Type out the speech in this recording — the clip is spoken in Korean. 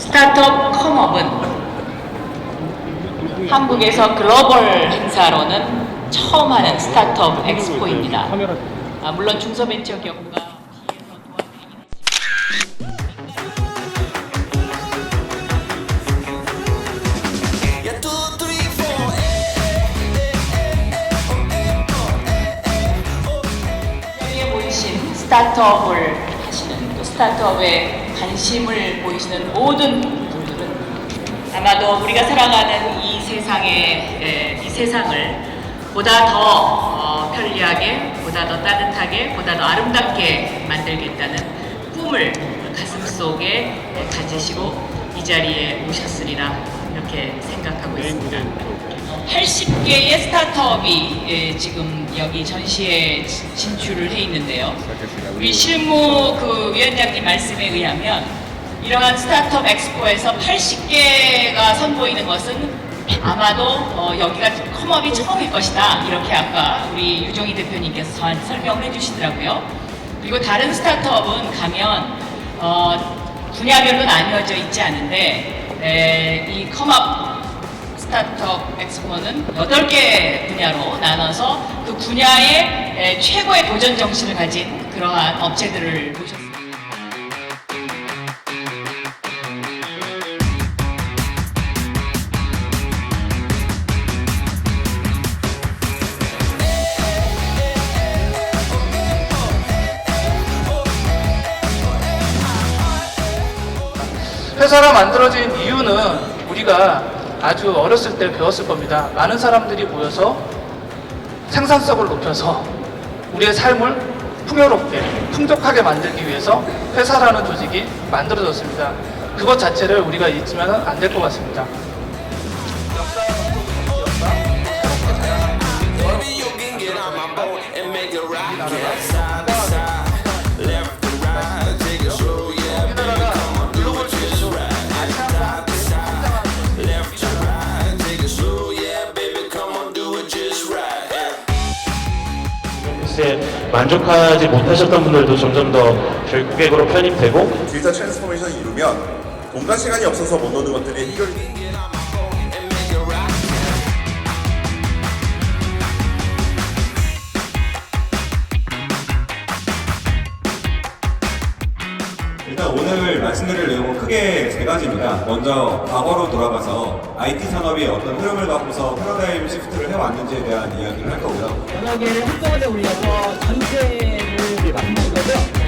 스타트업 컴업은 한국에서 글로벌 행사로는 처음 하는 스타트업 엑스포입니다. 아, 물론. 여기에 보이신 스타트업을 하시는 또 스타트업에 관심을 보이시는 모든 분들은 아마도 우리가 살아가는 이 세상에 에, 이 세상을 보다 더 어, 편리하게, 보다 더 따뜻하게, 보다 더 아름답게 만들겠다는 꿈을 가슴 속에 에, 가지시고 이 자리에 오셨으리라 이렇게 생각하고 있습니다. 80개의 스타트업이 예, 지금 여기 전시에 지- 진출을 해 있는데요. 우리 실무 그 위원장님 말씀에 의하면 이러한 스타트업 엑스포에서 80개가 선보이는 것은 아마도 어, 여기가 컴업이 처음일 것이다. 이렇게 아까 우리 유종희 대표님께서 저한테 설명을 해주시더라고요. 그리고 다른 스타트업은 가면 어, 분야별로 나뉘어져 있지 않은데 에, 이 컴업 스타트업 엑스포는 8개 분야로 나눠서 그 분야의 에, 최고의 도전 정신을 가진 그러한 업체들을 모셨습니다. 회사가 만들어진 이유는 우리가 아주 어렸을 때 배웠을 겁니다. 많은 사람들이 모여서 생산성을 높여서 우리의 삶을 풍요롭게, 풍족하게 만들기 위해서 회사라는 조직이 만들어졌습니다. 그것 자체를 우리가 잊으면 안 될 것 같습니다. Baby, you can get on my 글쎄 만족하지 못하셨던 분들도 점점 더 저희 고객으로 편입되고 디지털 트랜스포메이션을 이루면 공간 시간이 없어서 못 노는 것들이 해결 Get 오늘 말씀드릴 내용은 크게 세 가지입니다. 먼저 과거로 돌아가서 IT 산업이 어떤 흐름을 갖고서 패러다임 시프트를 해왔는지에 대한 이야기를 할 거고요. 개를 한꺼번에 올려서 전체를 만든 거죠.